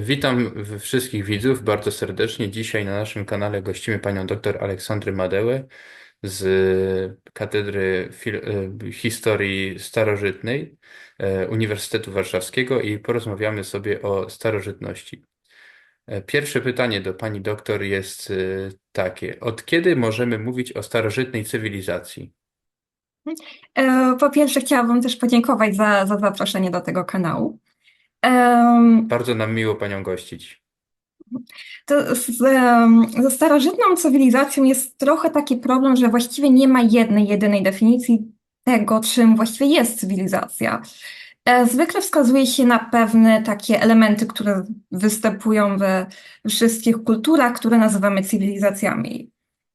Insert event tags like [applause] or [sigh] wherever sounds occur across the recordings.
Witam wszystkich widzów bardzo serdecznie. Dzisiaj na naszym kanale gościmy panią dr Aleksandrę Madełę z Katedry Fil- Historii Starożytnej e, Uniwersytetu Warszawskiego i porozmawiamy sobie o starożytności. E, Pierwsze pytanie do pani doktor jest e, takie: od kiedy możemy mówić o starożytnej cywilizacji? E, Po pierwsze, chciałabym też podziękować za, za zaproszenie do tego kanału. Em, Bardzo nam miło panią gościć. To z, em, ze starożytną cywilizacją jest trochę taki problem, że właściwie nie ma jednej, jedynej definicji tego, czym właściwie jest cywilizacja. E, Zwykle wskazuje się na pewne takie elementy, które występują we wszystkich kulturach, które nazywamy cywilizacjami.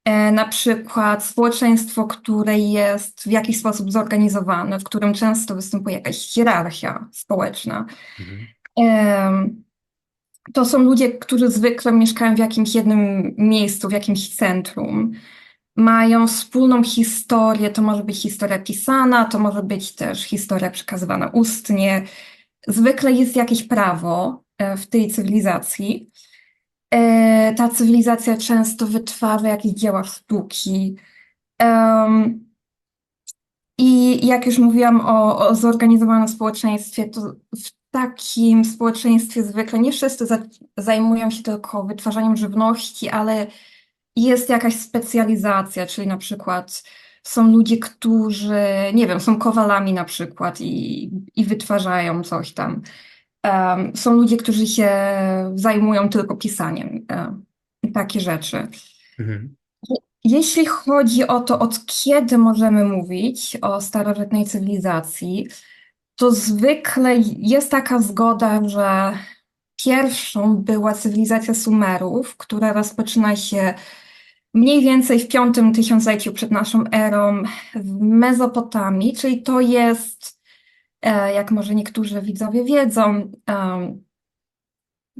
E, Na przykład społeczeństwo, które jest w jakiś sposób zorganizowane, w którym często występuje jakaś hierarchia społeczna. Mhm. To są ludzie, którzy zwykle mieszkają w jakimś jednym miejscu, w jakimś centrum. Mają wspólną historię, to może być historia pisana, to może być też historia przekazywana ustnie. Zwykle jest jakieś prawo e, w tej cywilizacji. E, Ta cywilizacja często wytwarza jakieś dzieła sztuki. Em, I jak już mówiłam o, o zorganizowanym społeczeństwie, to w takim społeczeństwie zwykle nie wszyscy za, zajmują się tylko wytwarzaniem żywności, ale jest jakaś specjalizacja, czyli na przykład są ludzie, którzy, nie wiem, są kowalami na przykład i, i wytwarzają coś tam. Są ludzie, którzy się zajmują tylko pisaniem, em, takie rzeczy. Mhm. Jeśli chodzi o to, od kiedy możemy mówić o starożytnej cywilizacji, to zwykle jest taka zgoda, że pierwszą była cywilizacja Sumerów, która rozpoczyna się mniej więcej w piątym tysiącleciu przed naszą erą w Mezopotamii, czyli to jest, jak może niektórzy widzowie wiedzą, em,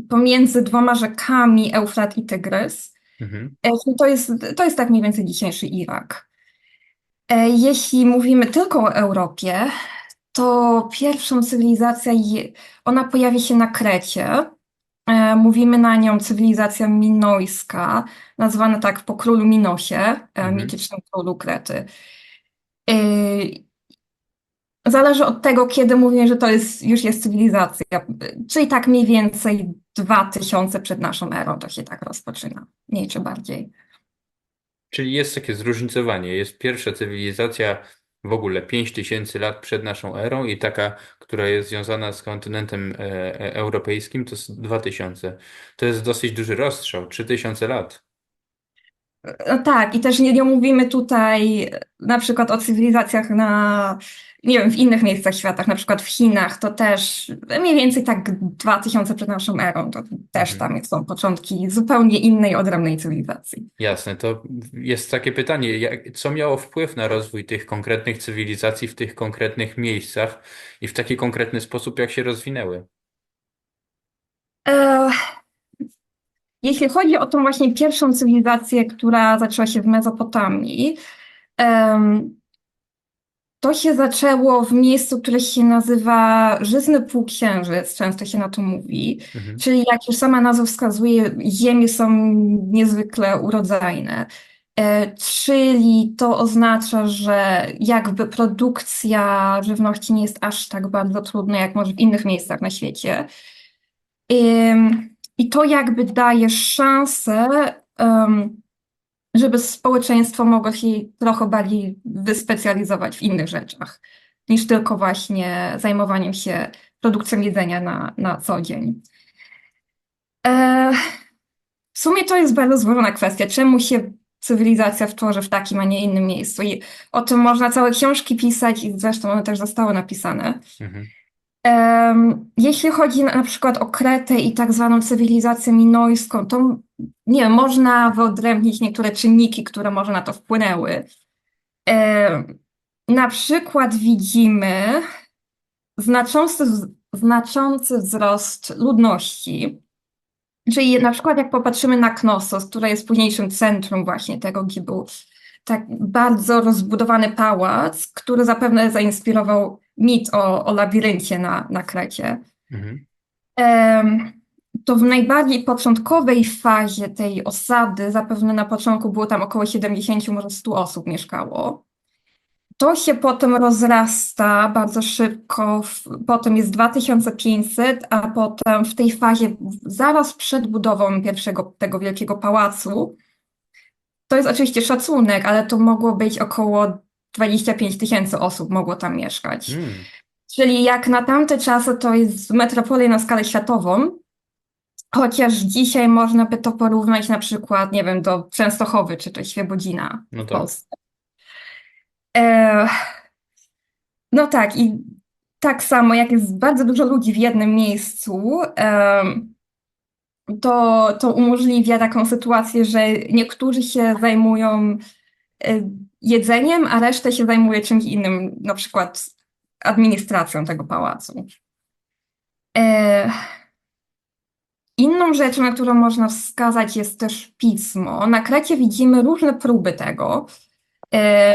pomiędzy dwoma rzekami Eufrat i Tygrys. Mhm. E, To jest, to jest tak mniej więcej dzisiejszy Irak. E, Jeśli mówimy tylko o Europie, to pierwszą cywilizację, je- ona pojawi się na Krecie. E, Mówimy na nią cywilizacja minojska, nazwana tak po królu Minosie, e, Mhm. mitycznym królu Krety. Zależy od tego, kiedy mówimy, że to jest, już jest cywilizacja. Czyli tak mniej więcej 2000 przed naszą erą to się tak rozpoczyna, mniej czy bardziej. Czyli jest takie zróżnicowanie. Jest pierwsza cywilizacja w ogóle 5000 lat przed naszą erą i taka, która jest związana z kontynentem e, e, europejskim, to jest 2000. To jest dosyć duży rozstrzał, 3000 lat. No tak, i też nie, nie mówimy tutaj na przykład o cywilizacjach na, nie wiem, w innych miejscach świata, na przykład w Chinach, to też mniej więcej tak 2000 przed naszą erą, to też Mhm. tam są początki zupełnie innej, odrębnej cywilizacji. Jasne, to jest takie pytanie, jak, co miało wpływ na rozwój tych konkretnych cywilizacji w tych konkretnych miejscach i w taki konkretny sposób, jak się rozwinęły? E, Jeśli chodzi o tą właśnie pierwszą cywilizację, która zaczęła się w Mezopotamii, to się zaczęło w miejscu, które się nazywa Żyzny Półksiężyc, często się na to mówi. Mhm. Czyli jak już sama nazwa wskazuje, ziemie są niezwykle urodzajne. E, Czyli to oznacza, że jakby produkcja żywności nie jest aż tak bardzo trudna, jak może w innych miejscach na świecie. I to jakby daje szansę, em, żeby społeczeństwo mogło się trochę bardziej wyspecjalizować w innych rzeczach, niż tylko właśnie zajmowaniem się produkcją jedzenia na, na co dzień. E, w sumie to jest bardzo złożona kwestia, czemu się cywilizacja tworzy w takim, a nie innym miejscu. I o tym można całe książki pisać i zresztą one też zostały napisane. Mhm. Jeśli chodzi na, przykład o Kretę i tak zwaną cywilizację minojską, to nie wiem, można wyodrębnić niektóre czynniki, które może na to wpłynęły. Na przykład widzimy znaczący, znaczący wzrost ludności. Czyli na przykład jak popatrzymy na Knossos, które jest późniejszym centrum właśnie tego, był tak bardzo rozbudowany pałac, który zapewne zainspirował mit o, o labiryncie na, na Krecie. Mhm. To w najbardziej początkowej fazie tej osady, zapewne na początku było tam około 70, może 100 osób mieszkało. To się potem rozrasta bardzo szybko, potem jest 2500, a potem w tej fazie, zaraz przed budową pierwszego tego wielkiego pałacu, to jest oczywiście szacunek, ale to mogło być około 25 tysięcy osób mogło tam mieszkać. Mm. Czyli jak na tamte czasy to jest metropolia na skalę światową, chociaż dzisiaj można by to porównać na przykład, nie wiem, do Częstochowy czy też Świebodzina No w tak. Polsce. E, no tak, i tak samo jak jest bardzo dużo ludzi w jednym miejscu, em, to, to umożliwia taką sytuację, że niektórzy się zajmują e, jedzeniem, a reszta się zajmuje czymś innym, na przykład administracją tego pałacu. E, Inną rzeczą, na którą można wskazać, jest też pismo. Na Krecie widzimy różne próby tego. E,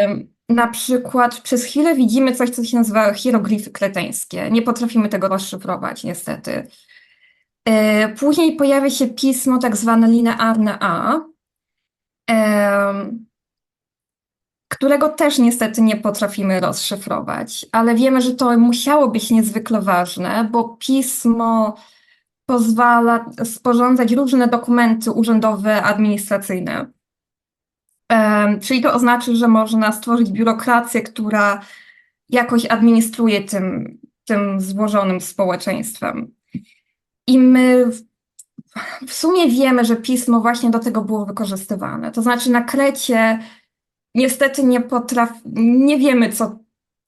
Na przykład przez chwilę widzimy coś, co się nazywa hieroglify kreteńskie. Nie potrafimy tego rozszyfrować, niestety. E, Później pojawia się pismo tak zwane linearne A, którego też niestety nie potrafimy rozszyfrować, ale wiemy, że to musiało być niezwykle ważne, bo pismo pozwala sporządzać różne dokumenty urzędowe, administracyjne. Czyli to oznacza, że można stworzyć biurokrację, która jakoś administruje tym, tym złożonym społeczeństwem. I my w sumie wiemy, że pismo właśnie do tego było wykorzystywane. To znaczy na Krecie niestety nie potraf, nie wiemy, co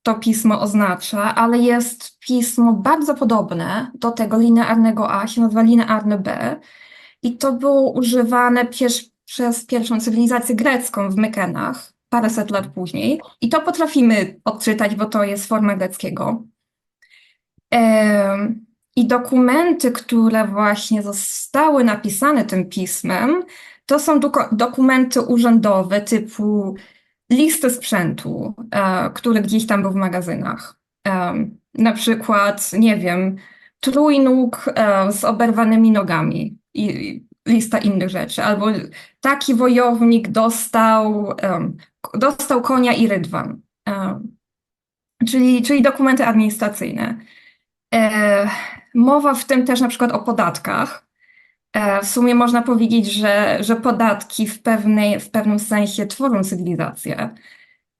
to pismo oznacza, ale jest pismo bardzo podobne do tego linearnego A, się nazywa linearne B. I to było używane piesz, przez pierwszą cywilizację grecką w Mykenach, paręset lat później. I to potrafimy odczytać, bo to jest forma greckiego. Em, I dokumenty, które właśnie zostały napisane tym pismem, to są dokumenty urzędowe typu listy sprzętu, e, który gdzieś tam był w magazynach. Em, na przykład, nie wiem, trójnóg e, z oberwanymi nogami i lista innych rzeczy. Albo taki wojownik dostał, dostał konia i rydwan. Czyli, czyli dokumenty administracyjne. E, mowa w tym też na przykład o podatkach. E, w sumie można powiedzieć, że, że podatki w pewnej, w pewnym sensie tworzą cywilizację.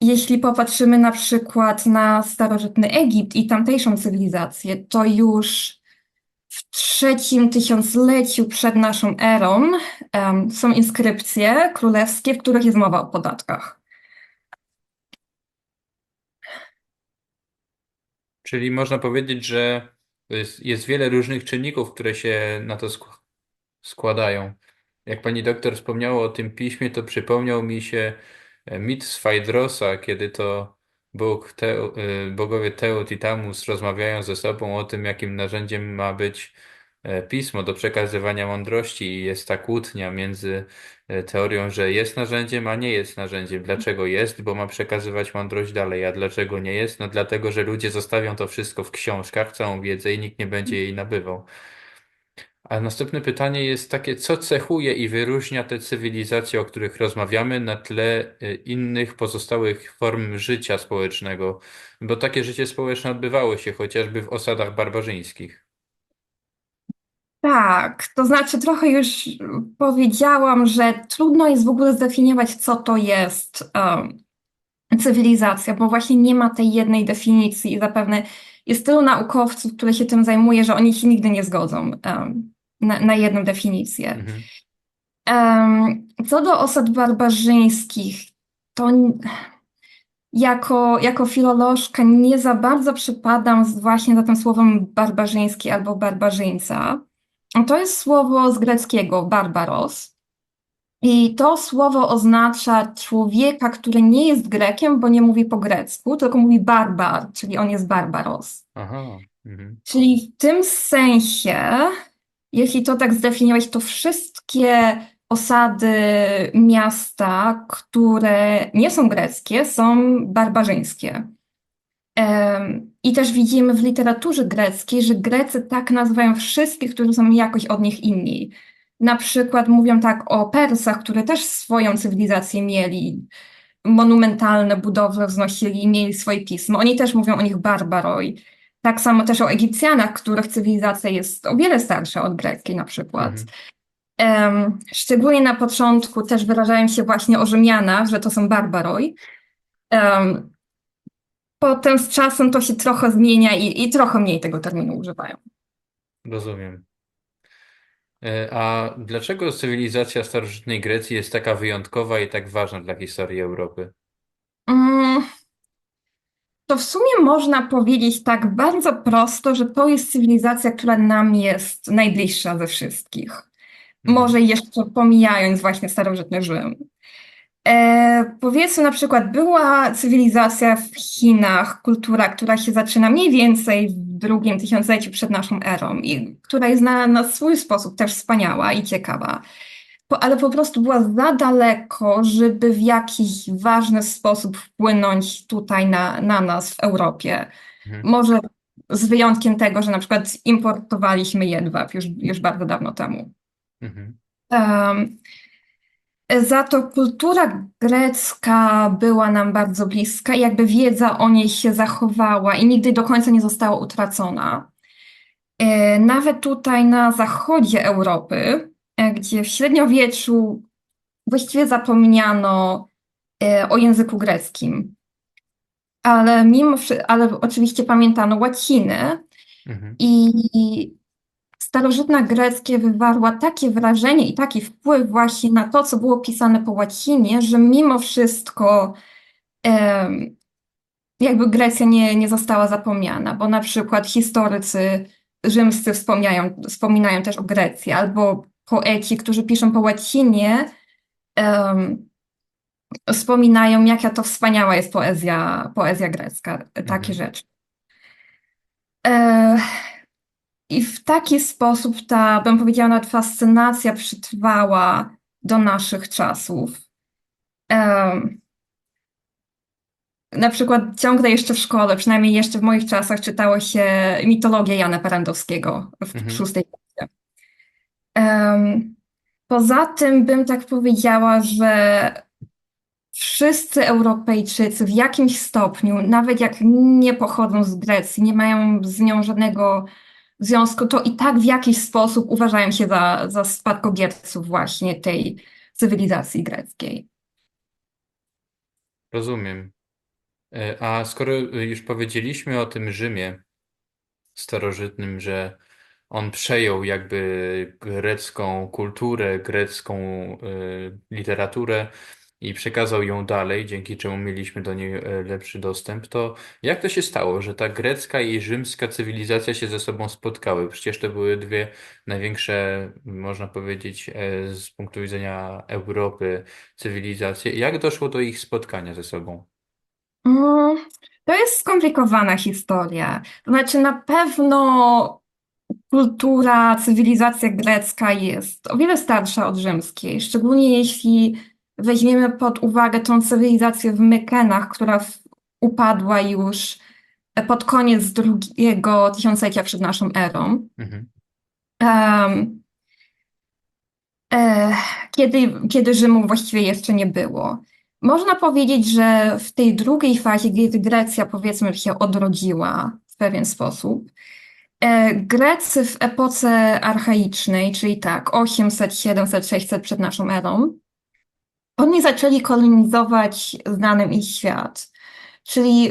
Jeśli popatrzymy na przykład na starożytny Egipt i tamtejszą cywilizację, to już w trzecim tysiącleciu przed naszą erą em, są inskrypcje królewskie, w których jest mowa o podatkach. Czyli można powiedzieć, że jest, jest wiele różnych czynników, które się na to sk- składają. Jak pani doktor wspomniała o tym piśmie, to przypomniał mi się e, mit z kiedy to Bóg, Teo, e, bogowie Teut i Tamus rozmawiają ze sobą o tym, jakim narzędziem ma być e, pismo do przekazywania mądrości i jest ta kłótnia między teorią, że jest narzędziem, a nie jest narzędziem. Dlaczego jest? Bo ma przekazywać mądrość dalej, a dlaczego nie jest? No dlatego, że ludzie zostawią to wszystko w książkach, całą wiedzę i nikt nie będzie jej nabywał. A następne pytanie jest takie, co cechuje i wyróżnia te cywilizacje, o których rozmawiamy, na tle y, innych pozostałych form życia społecznego? Bo takie życie społeczne odbywało się chociażby w osadach barbarzyńskich. Tak, to znaczy trochę już powiedziałam, że trudno jest w ogóle zdefiniować, co to jest em, cywilizacja, bo właśnie nie ma tej jednej definicji i zapewne jest tylu naukowców, które się tym zajmuje, że oni się nigdy nie zgodzą em, na, na jedną definicję. Mhm. Em, Co do osad barbarzyńskich, to jako, jako filolożka nie za bardzo przypadam właśnie za tym słowem barbarzyński albo barbarzyńca. To jest słowo z greckiego barbaros. I to słowo oznacza człowieka, który nie jest Grekiem, bo nie mówi po grecku, tylko mówi barbar, czyli on jest barbaros. Aha. Mhm. Czyli w tym sensie, jeśli to tak zdefiniować, to wszystkie osady miasta, które nie są greckie, są barbarzyńskie. I też widzimy w literaturze greckiej, że Grecy tak nazywają wszystkich, którzy są jakoś od nich inni. Na przykład mówią tak o Persach, które też swoją cywilizację mieli, monumentalne budowle wznosili, mieli swoje pismo. Oni też mówią o nich barbaroi. Tak samo też o Egipcjanach, których cywilizacja jest o wiele starsza od greckiej na przykład. Mhm. Em, szczególnie na początku też wyrażają się właśnie o Rzymianach, że to są barbaroi. Em, potem z czasem to się trochę zmienia i, i trochę mniej tego terminu używają. Rozumiem. E, A dlaczego cywilizacja starożytnej Grecji jest taka wyjątkowa i tak ważna dla historii Europy? Mm, To w sumie można powiedzieć tak bardzo prosto, że to jest cywilizacja, która nam jest najbliższa ze wszystkich. Mhm. Może jeszcze pomijając właśnie starożytny Rzym. E, powiedzmy na przykład, była cywilizacja w Chinach, kultura, która się zaczyna mniej więcej w drugim tysiącleciu przed naszą erą i która jest na, na swój sposób też wspaniała i ciekawa. Po, ale po prostu była za daleko, żeby w jakiś ważny sposób wpłynąć tutaj na, na nas w Europie. Mhm. Może z wyjątkiem tego, że na przykład importowaliśmy jedwab już, już bardzo dawno temu. Mhm. Em, za to kultura grecka była nam bardzo bliska i jakby wiedza o niej się zachowała i nigdy do końca nie została utracona. E, Nawet tutaj na zachodzie Europy, e, gdzie w średniowieczu właściwie zapomniano e, o języku greckim, ale mimo, ale oczywiście pamiętano łacinę, Mhm. i starożytna greckie wywarła takie wrażenie i taki wpływ właśnie na to, co było pisane po łacinie, że mimo wszystko jakby Grecja nie, nie została zapomniana, bo na przykład historycy rzymscy wspomniają, wspominają też o Grecji, albo poeci, którzy piszą po łacinie, em, wspominają, jaka to wspaniała jest poezja, poezja grecka, takie Mhm. rzeczy. E, I w taki sposób ta, bym powiedziała, nawet fascynacja przetrwała do naszych czasów. Em, na przykład ciągle jeszcze w szkole, przynajmniej jeszcze w moich czasach, czytało się mitologię Jana Parandowskiego w Mhm. szóstej klasie. Em, poza tym bym tak powiedziała, że wszyscy Europejczycy w jakimś stopniu, nawet jak nie pochodzą z Grecji, nie mają z nią żadnego związku, to i tak w jakiś sposób uważają się za, za spadkobierców właśnie tej cywilizacji greckiej. Rozumiem. E, A skoro już powiedzieliśmy o tym Rzymie starożytnym, że on przejął jakby grecką kulturę, grecką e, literaturę i przekazał ją dalej, dzięki czemu mieliśmy do niej e, lepszy dostęp, to jak to się stało, że ta grecka i rzymska cywilizacja się ze sobą spotkały? Przecież to były dwie największe, można powiedzieć, e, z punktu widzenia Europy cywilizacje. Jak doszło do ich spotkania ze sobą? Mm, To jest skomplikowana historia. To znaczy, na pewno kultura, cywilizacja grecka jest o wiele starsza od rzymskiej, szczególnie jeśli weźmiemy pod uwagę tą cywilizację w Mykenach, która upadła już pod koniec drugiego tysiąclecia przed naszą erą. Mhm. Em, e, kiedy, kiedy Rzymu właściwie jeszcze nie było. Można powiedzieć, że w tej drugiej fazie, kiedy Grecja powiedzmy się odrodziła w pewien sposób, e, Grecy w epoce archaicznej, czyli tak 800, 700, 600 przed naszą erą, oni zaczęli kolonizować znany ich świat. Czyli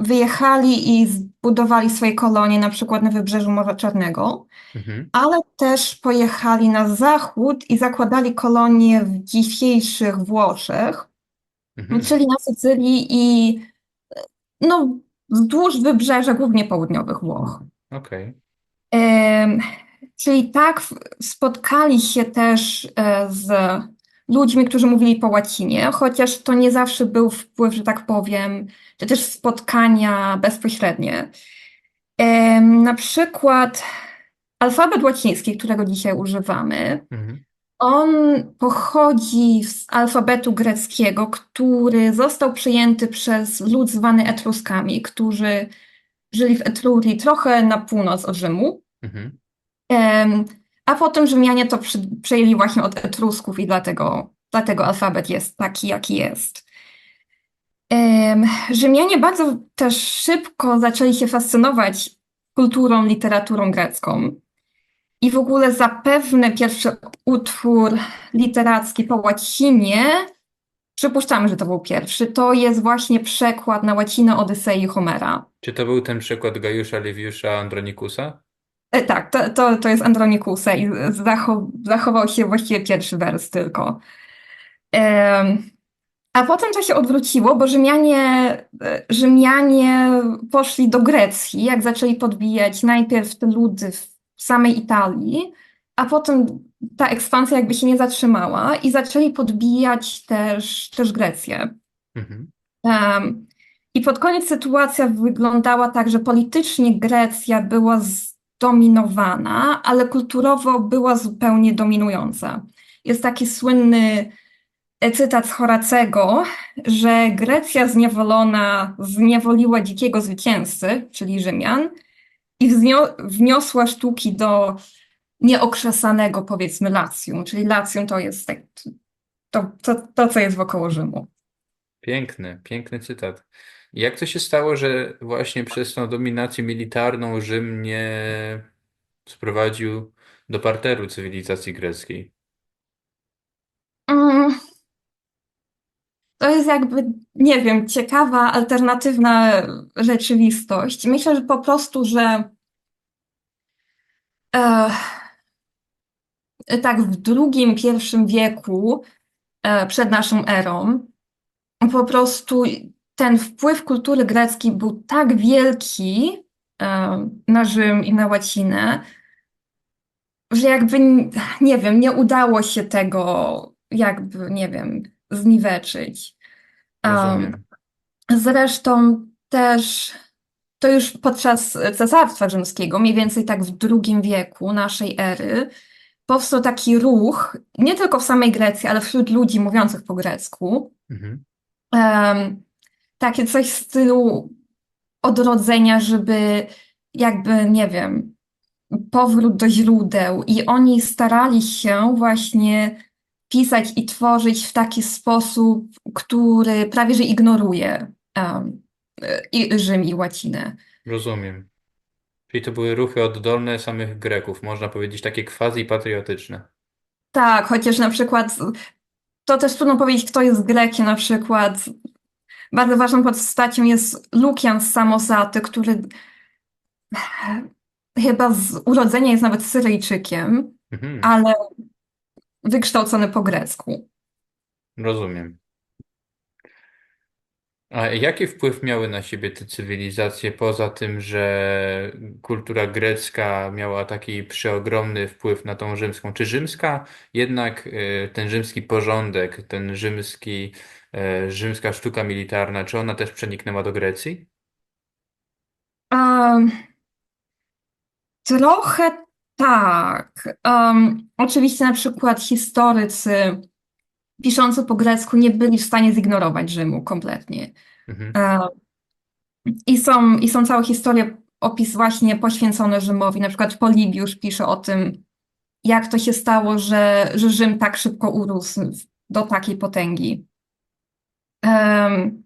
wyjechali i zbudowali swoje kolonie na przykład na wybrzeżu Morza Czarnego, Mhm. ale też pojechali na zachód i zakładali kolonie w dzisiejszych Włoszech, Mhm. czyli na Sycylii i no, wzdłuż wybrzeża głównie południowych Włoch. Okej. Em, czyli tak spotkali się też e, z ludźmi, którzy mówili po łacinie, chociaż to nie zawsze był wpływ, że tak powiem, czy też spotkania bezpośrednie. Na przykład alfabet łaciński, którego dzisiaj używamy, Mhm. On pochodzi z alfabetu greckiego, który został przyjęty przez lud zwany Etruskami, którzy żyli w Etrurii trochę na północ od Rzymu. Mhm. A potem Rzymianie to przy, przejęli właśnie od Etrusków i dlatego, dlatego alfabet jest taki, jaki jest. Em, Rzymianie bardzo też szybko zaczęli się fascynować kulturą, literaturą grecką. I w ogóle zapewne pierwszy utwór literacki po łacinie, przypuszczamy, że to był pierwszy, to jest właśnie przekład na łacinę Odysei Homera. Czy to był ten przykład Gajusza Liwiusza Andronikusa? E, tak, to, to, to jest Andronikusa i zachow, zachował się właściwie pierwszy wers tylko. A potem to się odwróciło, bo Rzymianie, e, Rzymianie poszli do Grecji, jak zaczęli podbijać najpierw te ludy w samej Italii, a potem ta ekspansja jakby się nie zatrzymała i zaczęli podbijać też, też Grecję. Mhm. I pod koniec sytuacja wyglądała tak, że politycznie Grecja była zdominowana, ale kulturowo była zupełnie dominująca. Jest taki słynny cytat z Horacego, że Grecja zniewolona zniewoliła dzikiego zwycięzcę, czyli Rzymian, i wniosła sztuki do nieokrzesanego, powiedzmy, Lacjum, czyli Lacjum to jest tak, to, to, to, co jest wokoło Rzymu. Piękny, piękny cytat. Jak to się stało, że właśnie przez tą dominację militarną Rzym nie sprowadził do parteru cywilizacji greckiej? Mm, To jest jakby, nie wiem, ciekawa, alternatywna rzeczywistość. Myślę, że po prostu, że e, tak w drugim, pierwszym wieku e, przed naszą erą, po prostu ten wpływ kultury greckiej był tak wielki e, na Rzym i na łacinę, że jakby, nie wiem, nie udało się tego jakby, nie wiem, zniweczyć. Um. Zresztą też to już podczas Cesarstwa Rzymskiego, mniej więcej tak w drugim wieku naszej ery, powstał taki ruch, nie tylko w samej Grecji, ale wśród ludzi mówiących po grecku, Mhm. em, takie coś w stylu odrodzenia, żeby jakby, nie wiem, powrót do źródeł. I oni starali się właśnie pisać i tworzyć w taki sposób, który prawie że ignoruje em, i Rzym i łacinę. Rozumiem. Czyli to były ruchy oddolne samych Greków, można powiedzieć takie quasi-patriotyczne. Tak, chociaż na przykład to też trudno powiedzieć, kto jest Grekiem. Na przykład bardzo ważną postacią jest Lukian z Samosaty, który chyba z urodzenia jest nawet Syryjczykiem, Mhm. ale wykształcony po grecku. Rozumiem. A jaki wpływ miały na siebie te cywilizacje, poza tym, że kultura grecka miała taki przeogromny wpływ na tą rzymską? Czy rzymska jednak y, ten rzymski porządek, ten rzymski, y, rzymska sztuka militarna, czy ona też przeniknęła do Grecji? Um, trochę tak. Um, oczywiście na przykład historycy piszący po grecku nie byli w stanie zignorować Rzymu kompletnie. Mhm. E, I są, i są całe historie, opis właśnie poświęcone Rzymowi. Na przykład Polibiusz pisze o tym, jak to się stało, że, że Rzym tak szybko urósł do takiej potęgi. Em,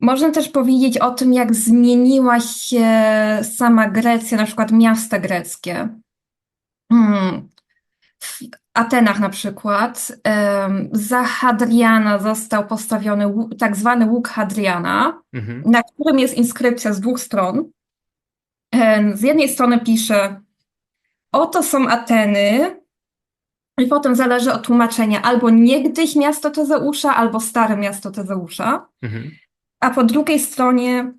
można też powiedzieć o tym, jak zmieniła się sama Grecja, na przykład miasta greckie. Hmm. W Atenach na przykład em, za Hadriana został postawiony tak zwany łuk Hadriana, Mhm. na którym jest inskrypcja z dwóch stron. Z jednej strony pisze: Oto są Ateny, i potem zależy od tłumaczenia albo niegdyś miasto Tezeusza, albo stare miasto Tezeusza. Mhm. A po drugiej stronie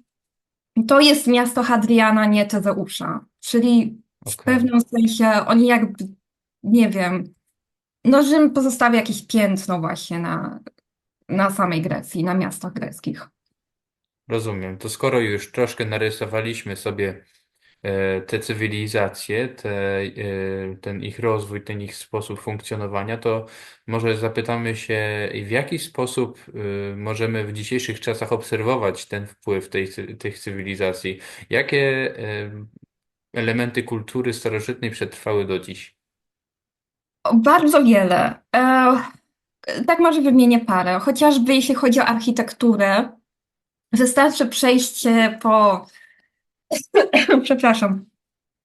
to jest miasto Hadriana, nie Tezeusza. Czyli w Okej. pewnym sensie oni jakby, nie wiem, no Rzym pozostawia jakieś piętno właśnie na, na samej Grecji, na miastach greckich. Rozumiem. To skoro już troszkę narysowaliśmy sobie te cywilizacje, te, e, ten ich rozwój, ten ich sposób funkcjonowania, to może zapytamy się, w jaki sposób e, możemy w dzisiejszych czasach obserwować ten wpływ tej, tych cywilizacji? Jakie e, elementy kultury starożytnej przetrwały do dziś? Bardzo wiele. E, tak może wymienię parę. Chociażby jeśli chodzi o architekturę, wystarczy przejście po, [laughs] przepraszam,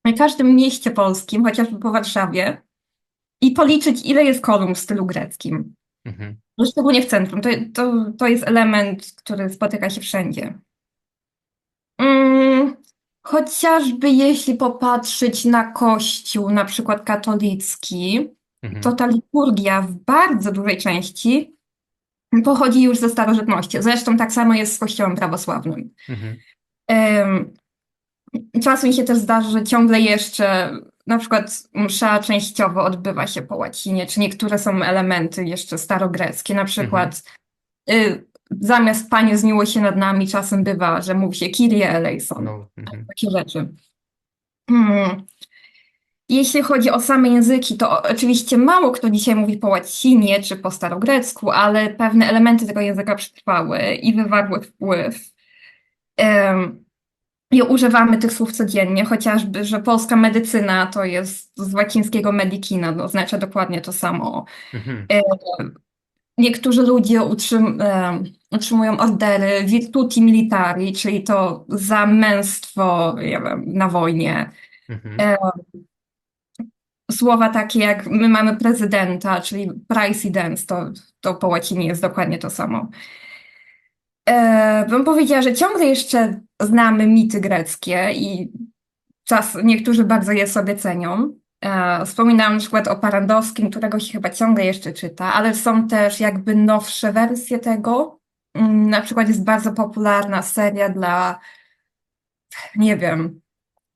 w każdym mieście polskim, chociażby po Warszawie, i policzyć, ile jest kolumn w stylu greckim. Mhm. No, Szczególnie w centrum. To, to, to jest element, który spotyka się wszędzie. Mm, chociażby jeśli popatrzeć na Kościół, na przykład katolicki, Mhm. to ta liturgia w bardzo dużej części pochodzi już ze starożytności. Zresztą tak samo jest z Kościołem prawosławnym. Mhm. Czasem się też zdarza, że ciągle jeszcze na przykład msza częściowo odbywa się po łacinie, czy niektóre są elementy jeszcze starogreckie. Na przykład y, zamiast Panie zmiłuj się nad nami, czasem bywa, że mówi się Kyrie eleison. No, mhm. Takie rzeczy. Hmm. Jeśli chodzi o same języki, to oczywiście mało kto dzisiaj mówi po łacinie czy po starogrecku, ale pewne elementy tego języka przetrwały i wywarły wpływ. Em, I używamy tych słów codziennie, chociażby, że polska medycyna to jest z łacińskiego medicina, to oznacza dokładnie to samo. Mhm. Niektórzy ludzie utrzym, em, utrzymują ordery virtuti militari, czyli to za męstwo nie wiem, na wojnie. Mhm. Słowa takie jak my mamy prezydenta, czyli praesidens, to, to po łacinie jest dokładnie to samo. E, bym powiedziała, że ciągle jeszcze znamy mity greckie i czas, niektórzy bardzo je sobie cenią. E, wspominałam na przykład o Parandowskim, którego się chyba ciągle jeszcze czyta, ale są też jakby nowsze wersje tego. Mm, Na przykład jest bardzo popularna seria dla, nie wiem,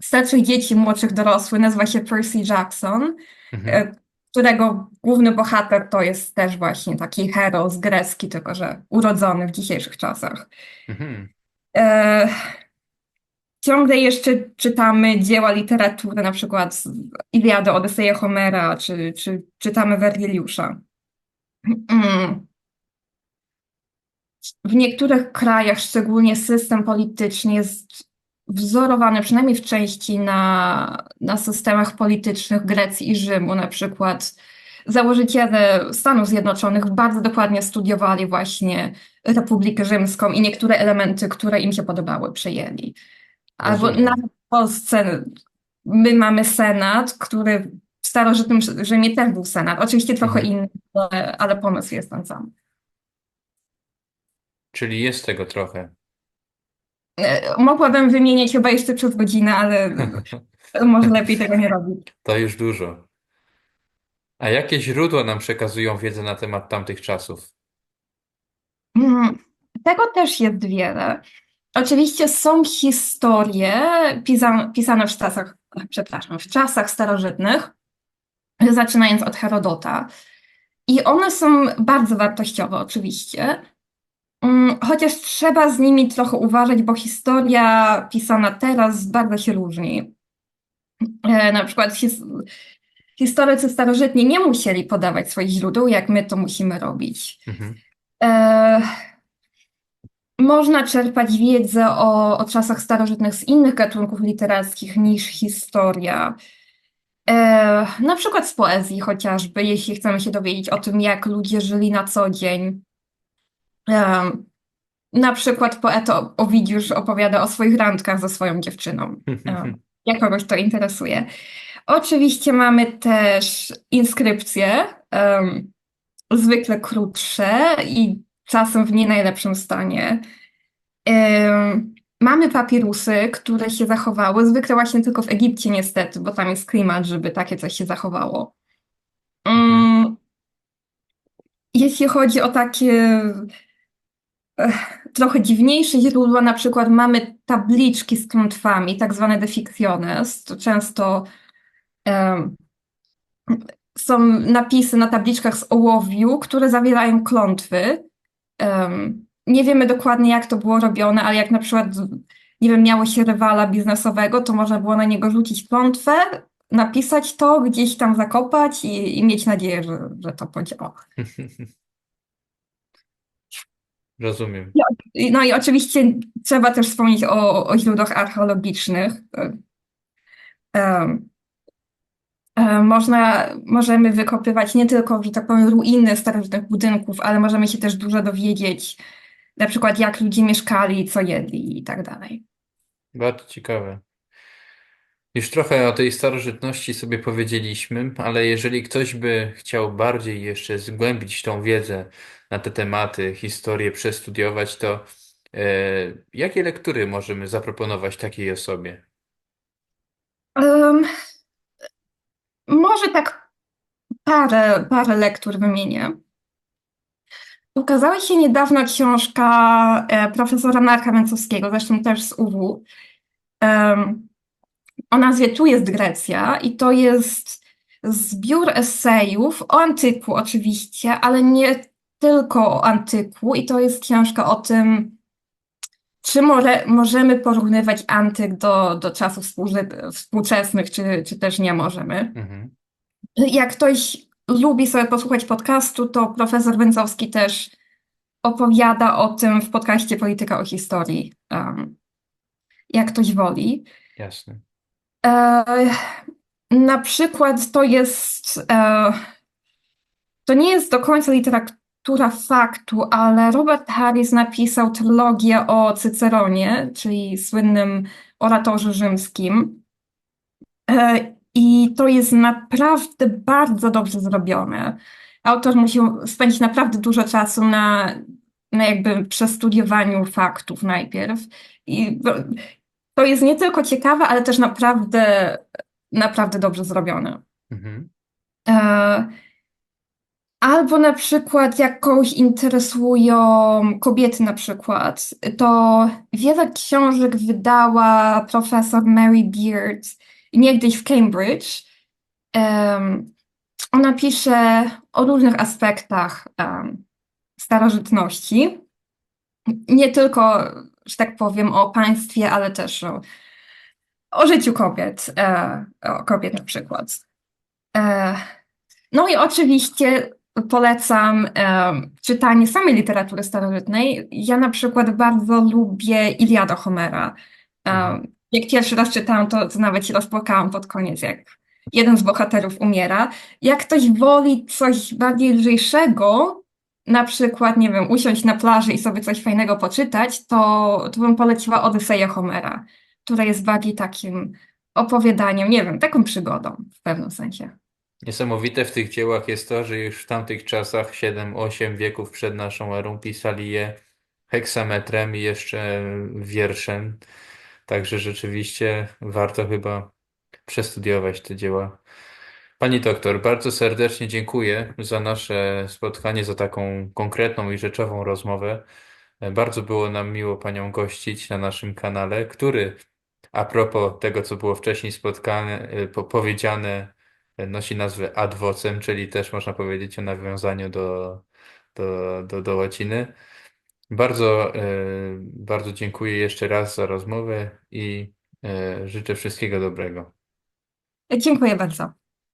starszych dzieci, młodszych dorosłych, nazywa się Percy Jackson, Mhm. e, którego główny bohater to jest też właśnie taki hero z Grecji, tylko że urodzony w dzisiejszych czasach. Mhm. E, ciągle jeszcze czytamy dzieła literatury, na przykład Iliadę, Odyseję Homera, czy, czy czytamy Wergiliusza. Mm. W niektórych krajach, szczególnie system polityczny, jest wzorowany przynajmniej w części na, na systemach politycznych Grecji i Rzymu. Na przykład założyciele Stanów Zjednoczonych bardzo dokładnie studiowali właśnie Republikę Rzymską i niektóre elementy, które im się podobały, przejęli. Albo nawet w Polsce my mamy Senat, który w starożytnym Rzymie też był Senat. Oczywiście trochę Mhm. inny, ale, ale pomysł jest ten sam. Czyli jest tego trochę. E, Mogłabym wymieniać chyba jeszcze przez godzinę, ale [laughs] może lepiej tego nie robić. To już dużo. A jakie źródła nam przekazują wiedzę na temat tamtych czasów? Mm, Tego też jest wiele. Oczywiście są historie pisa pisane w czasach, przepraszam, w czasach starożytnych, zaczynając od Herodota. I one są bardzo wartościowe, oczywiście. Mm, Chociaż trzeba z nimi trochę uważać, bo historia pisana teraz bardzo się różni. E, Na przykład his historycy starożytni nie musieli podawać swoich źródeł, jak my to musimy robić. Mhm. E, można czerpać wiedzę o, o czasach starożytnych z innych gatunków literackich niż historia. E, na przykład z poezji chociażby, jeśli chcemy się dowiedzieć o tym, jak ludzie żyli na co dzień. E, na przykład poeta Owidiusz opowiada o swoich randkach ze swoją dziewczyną. E, jak kogoś to interesuje. Oczywiście mamy też inskrypcje, em, zwykle krótsze i czasem w nie najlepszym stanie. Em, Mamy papirusy, które się zachowały, zwykle właśnie tylko w Egipcie niestety, bo tam jest klimat, żeby takie coś się zachowało. Mm, Jeśli chodzi o takie eh, trochę dziwniejsze źródła, na przykład mamy tabliczki z klątwami, tak zwane deficciones, to często są napisy na tabliczkach z ołowiu, które zawierają klątwy. Nie wiemy dokładnie, jak to było robione, ale jak na przykład nie wiem, miało się rywala biznesowego, to można było na niego rzucić klątwę, napisać to, gdzieś tam zakopać i, i mieć nadzieję, że, że to podziała. [laughs] Rozumiem. I- No i oczywiście trzeba też wspomnieć o, o źródłach archeologicznych. Można, możemy wykopywać nie tylko, że tak powiem, ruiny starożytnych budynków, ale możemy się też dużo dowiedzieć, na przykład jak ludzie mieszkali, co jedli i tak dalej. Bardzo ciekawe. Już trochę o tej starożytności sobie powiedzieliśmy, ale jeżeli ktoś by chciał bardziej jeszcze zgłębić tą wiedzę na te tematy, historię przestudiować, to e, jakie lektury możemy zaproponować takiej osobie? Em, może tak parę, parę lektur wymienię. Ukazała się niedawno książka e, profesora Marka Więcowskiego, zresztą też z UW, o nazwie Tu jest Grecja i to jest zbiór esejów o antyku oczywiście, ale nie tylko o antyku i to jest książka o tym, czy możemy porównywać antyk do, do czasów współczesnych, czy, czy też nie możemy. Mhm. Jak ktoś lubi sobie posłuchać podcastu, to profesor Węcowski też opowiada o tym w podcaście Polityka o historii, um, jak ktoś woli. Jasne. E, na przykład to jest, e, to nie jest do końca literatura faktu, ale Robert Harris napisał trylogię o Cyceronie, czyli słynnym oratorze rzymskim. E, I to jest naprawdę bardzo dobrze zrobione. Autor musiał spędzić naprawdę dużo czasu na, na jakby przestudiowaniu faktów najpierw. I to jest nie tylko ciekawe, ale też naprawdę, naprawdę dobrze zrobione. Mhm. E, Albo na przykład jak kogoś interesują kobiety na przykład, to wiele książek wydała profesor Mary Beard niegdyś w Cambridge. Ona pisze o różnych aspektach starożytności. Nie tylko, że tak powiem, o państwie, ale też o, o życiu kobiet, e, o kobiet na przykład. E, no i oczywiście polecam czytanie samej literatury starożytnej. Ja na przykład bardzo lubię Iliadę Homera. Jak pierwszy raz czytałam, to, to nawet się rozpłakałam pod koniec, jak jeden z bohaterów umiera. Jak ktoś woli coś bardziej lżejszego, na przykład, nie wiem, usiąść na plaży i sobie coś fajnego poczytać, to, to bym poleciła Odyseję Homera, która jest bardziej takim opowiadaniem, nie wiem, taką przygodą w pewnym sensie. Niesamowite w tych dziełach jest to, że już w tamtych czasach, 7-8 wieków przed naszą erą, pisali je heksametrem i jeszcze wierszem. Także rzeczywiście warto chyba przestudiować te dzieła. Pani doktor, bardzo serdecznie dziękuję za nasze spotkanie, za taką konkretną i rzeczową rozmowę. Bardzo było nam miło Panią gościć na naszym kanale, który a propos tego, co było wcześniej spotkane, po, powiedziane, y, nosi nazwę ad vocem, czyli też można powiedzieć o nawiązaniu do, do, do, do łaciny. Bardzo, y, bardzo dziękuję jeszcze raz za rozmowę i y, życzę wszystkiego dobrego. Dziękuję bardzo.